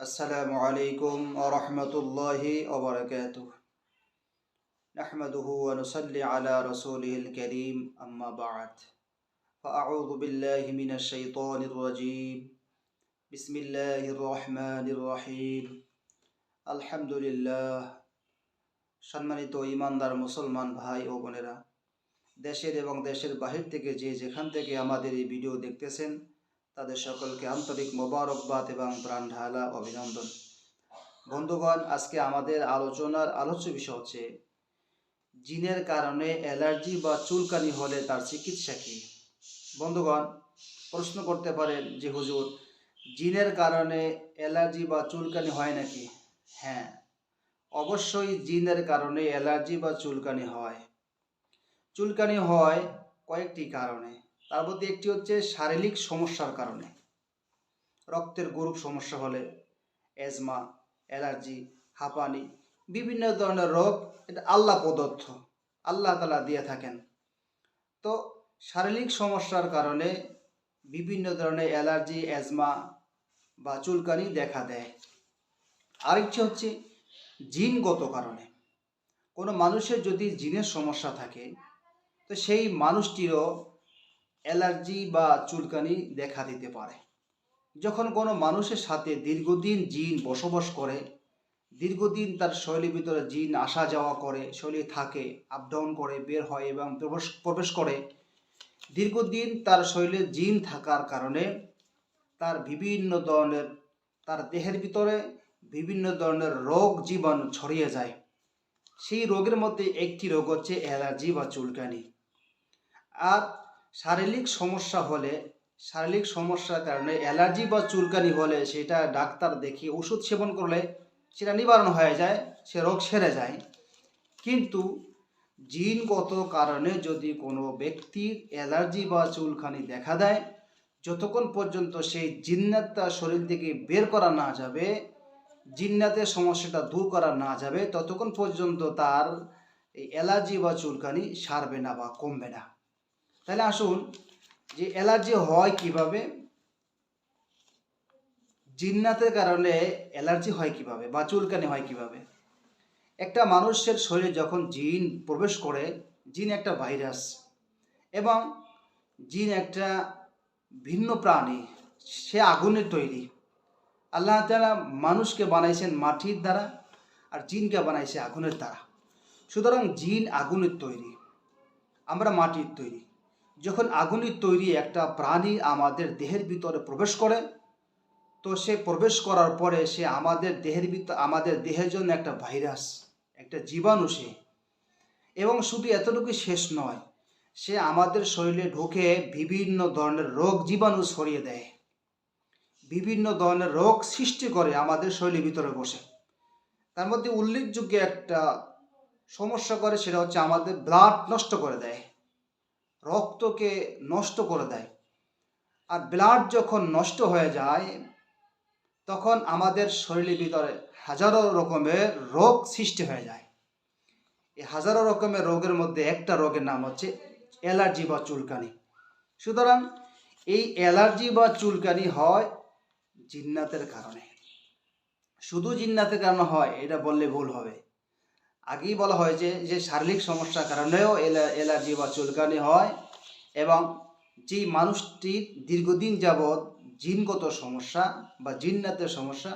السلام عليكم ورحمة الله وبركاته نحمده ونصلي على رسوله الكريم أما بعد فأعوذ بالله من الشيطان الرجيم بسم الله الرحمن الرحيم الحمد لله সম্মানিত ইমানদার মুসলমান ভাই ও বোনেরা দেশের এবং দেশের বাহির থেকে যে যেখান থেকে আমাদের এই ভিডিও দেখতেছেন তাদের সকলকে আন্তরিক মোবারকবাদ এবং প্রাণ ঢালা অভিনন্দন। বন্ধুগণ, আজকে আমাদের আলোচনার আলোচ্য বিষয় হচ্ছে, জিনের কারণে অ্যালার্জি বা চুলকানি হলে তার চিকিৎসা কী? বন্ধুগণ, প্রশ্ন করতে পারেন যে হুজুর, জিনের কারণে অ্যালার্জি বা চুলকানি হয় নাকি? হ্যাঁ অবশ্যই জিনের কারণে অ্যালার্জি বা চুলকানি হয়। চুলকানি হয় কয়েকটি কারণে। তার মধ্যে একটি হচ্ছে শারীরিক সমস্যার কারণে। রক্তের গ্রুপ সমস্যা হলে অ্যাজমা অ্যালার্জি, হাঁপানি, বিভিন্ন ধরনের রোগ, এটা আল্লাহ প্রদত্ত, আল্লাহ তালা দিয়ে থাকেন। তো শারীরিক সমস্যার কারণে বিভিন্ন ধরনের অ্যালার্জি অ্যাজমা বা চুলকানি দেখা দেয়। আরেকটি হচ্ছে জিনগত কারণে। কোনো মানুষের যদি জিনের সমস্যা থাকে, তো সেই মানুষটিরও অ্যালার্জি বা চুলকানি দেখা দিতে পারে। যখন কোনো মানুষের সাথে দীর্ঘদিন জিন বসবাস করে, দীর্ঘদিন তার শৈলীর ভিতরে জিন আসা যাওয়া করে শরীরে থাকে আপ ডাউন করে, বের হয় এবং প্রবেশ প্রবেশ করে, দীর্ঘদিন তার শরীরে জিন থাকার কারণে তার বিভিন্ন ধরনের, তার দেহের ভিতরে বিভিন্ন ধরনের রোগ জীবাণু ছড়িয়ে যায়। সেই রোগের মধ্যে একটি রোগ হচ্ছে অ্যালার্জি বা চুলকানি। আর শারীরিক সমস্যা হলে, শারীরিক সমস্যার কারণে অ্যালার্জি বা চুলকানি হলে সেটা ডাক্তার দেখিয়ে ওষুধ সেবন করলে সেটা নিবারণ হয়ে যায়, সে রোগ সেরে যায়। কিন্তু জিনগত কারণে যদি কোনো ব্যক্তির অ্যালার্জি বা চুলকানি দেখা দেয়, যতক্ষণ পর্যন্ত সেই জিন্নাত তার শরীর থেকে বের করা না যাবে, জিন্নাতের সমস্যাটা দূর করা না যাবে, ততক্ষণ পর্যন্ত তার এই অ্যালার্জি বা চুলকানি সারবে না বা কমবে না। তাহলে আসুন যে অ্যালার্জি হয় কীভাবে? জিন্নাতের কারণে অ্যালার্জি হয় কীভাবে বা চুলকানি হয় কীভাবে? একটা মানুষের শরীরে যখন জিন প্রবেশ করে, জিন একটা ভাইরাস এবং জিন একটা ভিন্ন প্রাণী, সে আগুনের তৈরি। আল্লাহ তালা মানুষকে বানাইছেন মাটির দ্বারা আর জিনকে বানাইছে আগুনের দ্বারা। সুতরাং জিন আগুনের তৈরি, আমরা মাটির তৈরি। যখন আগুনের তৈরি একটা প্রাণী আমাদের দেহের ভিতরে প্রবেশ করে, তো সে প্রবেশ করার পরে সে আমাদের দেহের ভিতর আমাদের দেহের জন্য একটা ভাইরাস, একটা জীবাণু সে। এবং শুধু এতটুকু শেষ নয়, সে আমাদের শরীরে ঢুকে বিভিন্ন ধরনের রোগ জীবাণু ছড়িয়ে দেয়। বিভিন্ন ধরনের রোগ সৃষ্টি করে আমাদের শরীরের ভিতরে বসে। তার মধ্যে উল্লেখযোগ্য একটা সমস্যা করে, সেটা হচ্ছে আমাদের ব্লাড নষ্ট করে দেয়। রক্তকে নষ্ট করে দেয়। আর ব্লাড যখন নষ্ট হয়ে যায়, তখন আমাদের শরীরের ভিতরে হাজারো রকমের রোগ সৃষ্টি হয়ে যায়। এই হাজারো রকমের রোগের মধ্যে একটা রোগের নাম হচ্ছে অ্যালার্জি বা চুলকানি। সুতরাং এই অ্যালার্জি বা চুলকানি হয় জিন্নাতের কারণে। শুধু জিন্নাতের কারণে হয়, এটা বললে ভুল হবে। আগেই বলা হয়েছে যে শারীরিক সমস্যার কারণেও অ্যালার্জি বা চুলকানি হয় এবং যেই মানুষটির দীর্ঘদিন যাবৎ জিনগত সমস্যা বা জিন্নাতের সমস্যা,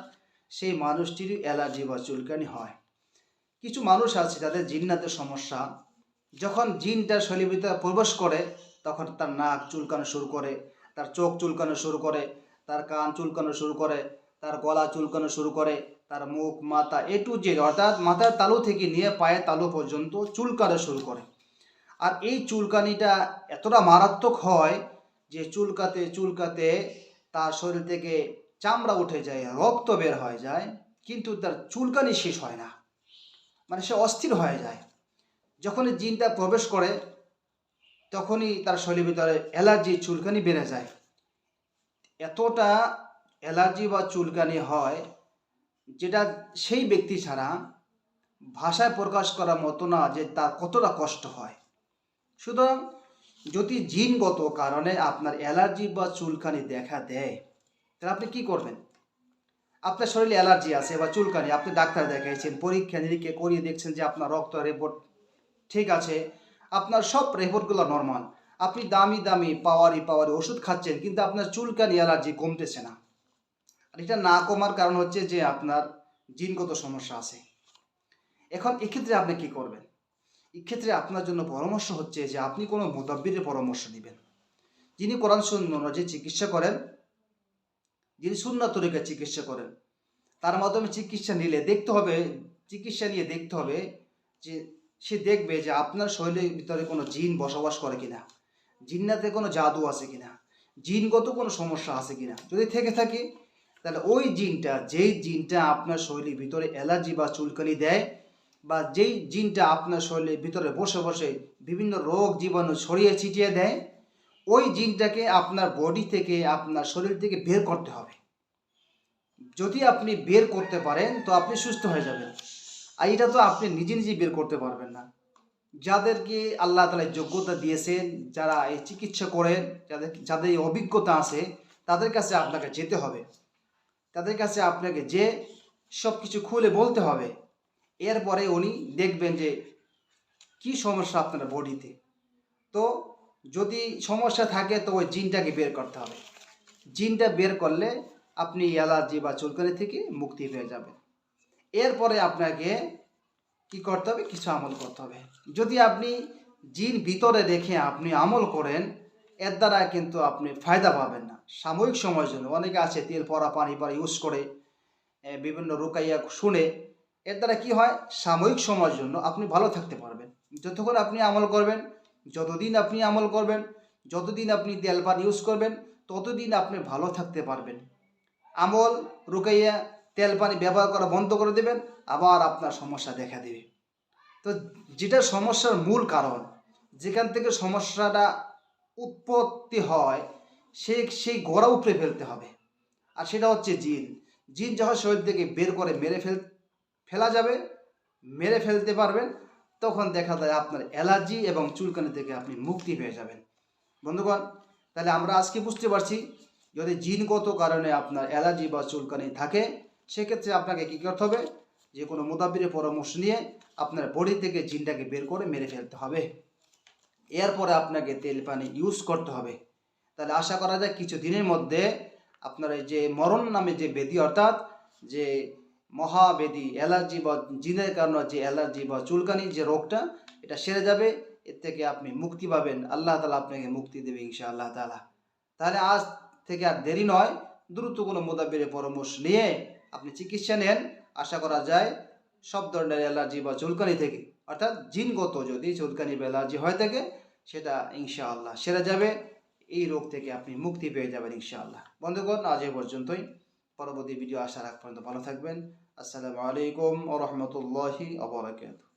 সেই মানুষটির অ্যালার্জি বা চুলকানি হয়। কিছু মানুষ আছে যাদের জিন্নাতের সমস্যা, যখন জিনটা শরীরের ভিতরে প্রবেশ করে, তখন তার নাক চুলকানো শুরু করে, তার চোখ চুলকানো শুরু করে, তার কান চুলকানো শুরু করে, তার গলা চুলকানো শুরু করে তার মুখ, মাথা এ টু জেড অর্থাৎ মাথার তালু থেকে নিয়ে পায়ের তালু পর্যন্ত চুলকানো শুরু করে। আর এই চুলকানিটা এতটা মারাত্মক হয় যে চুলকাতে চুলকাতে তার শরীর থেকে চামড়া উঠে যায়, রক্ত বের হয়ে যায়, কিন্তু তার চুলকানি শেষ হয় না। মানে সে অস্থির হয়ে যায়। যখনই জিনটা প্রবেশ করে, তখনই তার শরীরের ভিতরে অ্যালার্জি, চুলকানি বেড়ে যায়। এতটা অ্যালার্জি বা চুলকানি হয় যেটা সেই ব্যক্তি ছাড়া ভাষায় প্রকাশ করার মতো না যে তার কতটা কষ্ট হয়। সুতরাং যদি জিনগত কারণে আপনার অ্যালার্জি বা চুলকানি দেখা দেয়, তাহলে আপনি কি করবেন? আপনার শরীরে অ্যালার্জি আছে বা চুলকানি, আপনি ডাক্তার দেখাইছেন, পরীক্ষা নিরীক্ষা করিয়ে দেখছেন যে আপনার রক্ত রিপোর্ট ঠিক আছে, আপনার সব রিপোর্টগুলো নর্মাল আপনি দামি দামি পাওয়ারি পাওয়ারি ওষুধ খাচ্ছেন কিন্তু আপনার চুলকানি অ্যালার্জি কমতেছে না। আর এটা না কমার কারণ হচ্ছে যে আপনার জিনগত সমস্যা আছে। এখন এক্ষেত্রে আপনি কি করবেন? এক্ষেত্রে আপনার জন্য পরামর্শ হচ্ছে যে আপনি কোনো মোদাব্বিরের পরামর্শ নেবেন যিনি কোরআন শূন্য যে চিকিৎসা করেন, যিনি শূন্য তরিকা চিকিৎসা করেন, তার মাধ্যমে চিকিৎসা নিলে দেখতে হবে, চিকিৎসা নিয়ে দেখতে হবে যে সে দেখবে যে আপনার শরীরের ভিতরে কোনো জিন বসবাস করে কিনা, জিন্নাতে কোনো জাদু আছে কিনা, জিনগত কোনো সমস্যা আছে কিনা। যদি থেকে থাকে তাহলে ওই জিনটা, যেই জিনটা আপনার শরীরের ভিতরে অ্যালার্জি বা চুলকানি দেয় বা যেই জিনটা আপনার শরীরের ভিতরে বসে বসে বিভিন্ন রোগ জীবাণু ছড়িয়ে ছিটিয়ে দেয়, ওই জিনটাকে আপনার বডি থেকে, আপনার শরীর থেকে বের করতে হবে। যদি আপনি বের করতে পারেন, তো আপনি সুস্থ হয়ে যাবেন। আর এটা তো আপনি নিজে নিজে বের করতে পারবেন না। যাদেরকে আল্লাহ তালা যোগ্যতা দিয়েছেন, যারা এই চিকিৎসা করেন, যাদের যাদের অভিজ্ঞতা আছে, তাদের কাছে আপনাকে যেতে হবে। তাদের কাছে আপনাকে যে সব কিছু খুলে বলতে হবে, এরপরে উনি দেখবেন যে কি সমস্যা আপনার বডিতে। তো যদি সমস্যা থাকে, তো ওই জিনটাকে বের করতে হবে। জিনটা বের করলে আপনি অ্যালার্জি বা চুলকানি থেকে মুক্তি পেয়ে যাবেন। এরপরে আপনাকে কি করতে হবে? কিছু আমল করতে হবে। যদি আপনি জিন ভিতরে রেখে আপনি আমল করেন, এর দ্বারা কিন্তু আপনি ফায়দা পাবেন না। সাময়িক সময়ের জন্য। অনেকে আছে তেল পরা পানি পরা ইউজ করে বিভিন্ন রুকাইয়া শুনে। এর দ্বারা কি হয়? সাময়িক সময়ের জন্য আপনি ভালো থাকতে পারবেন। যতক্ষণ আপনি আমল করবেন, যতদিন আপনি আমল করবেন, যতদিন আপনি তেল, পান ইউজ করবেন, ততদিন আপনি ভালো থাকতে পারবেন। আমল, রুকাইয়া, তেল, পানি ব্যবহার করা বন্ধ করে দেবেন, আবার আপনার সমস্যা দেখা দেবে। তো যেটা সমস্যার মূল কারণ, যেখান থেকে সমস্যাটা উৎপত্তি হয় সে সেই গোড়া উপরে ফেলতে হবে। আর সেটা হচ্ছে জিন। জিন যখন শরীর থেকে বের করে মেরে ফেল, ফেলা যাবে, মেরে ফেলতে পারবেন, তখন দেখা যায় আপনার অ্যালার্জি এবং চুলকানি থেকে আপনি মুক্তি পেয়ে যাবেন। বন্ধুগণ, তাহলে আমরা আজকে বুঝতে পারছি, যদি জিনগত কারণে আপনার অ্যালার্জি বা চুলকানি থাকে, সেক্ষেত্রে আপনাকে কী করতে হবে? যে কোনো মোদাবিরের পরামর্শ নিয়ে আপনার বডি থেকে জিনটাকে বের করে মেরে ফেলতে হবে। এরপরে আপনাকে তেল পানি ইউজ করতে হবে। তাহলে আশা করা যায় কিছু দিনের মধ্যে আপনার যে মরণ নামে যে বেদি অর্থাৎ যে মহাবেদি, অ্যালার্জি বা জিনের কারণে যে অ্যালার্জি বা চুলকানি যে রোগটা, এটা সেরে যাবে, এর থেকে আপনি মুক্তি পাবেন। আল্লাহ তালা আপনাকে মুক্তি দেবে ইনশা আল্লাহ তালা তাহলে আজ থেকে আর দেরি নয়, দ্রুত কোনো মোদাবিরের পরামর্শ নিয়ে আপনি চিকিৎসা নেন। আশা করা যায় সব ধরনের অ্যালার্জি বা চুলকানি থেকে, অর্থাৎ জিনগত যদি চুলকানি বা অ্যালার্জি হয়ে থাকে, সেটা ইনশাআল্লাহ সেরে যাবে। এই রোগ থেকে আপনি মুক্তি পেয়ে যাবেন ইনশাআল্লাহ। বন্ধুগণ, আজ এ পর্যন্তই। পরবর্তী ভিডিও আসার আগ পর্যন্ত ভালো থাকবেন। আসসালামু আলাইকুম ও রহমতুল্লাহি আবরাকাতুহ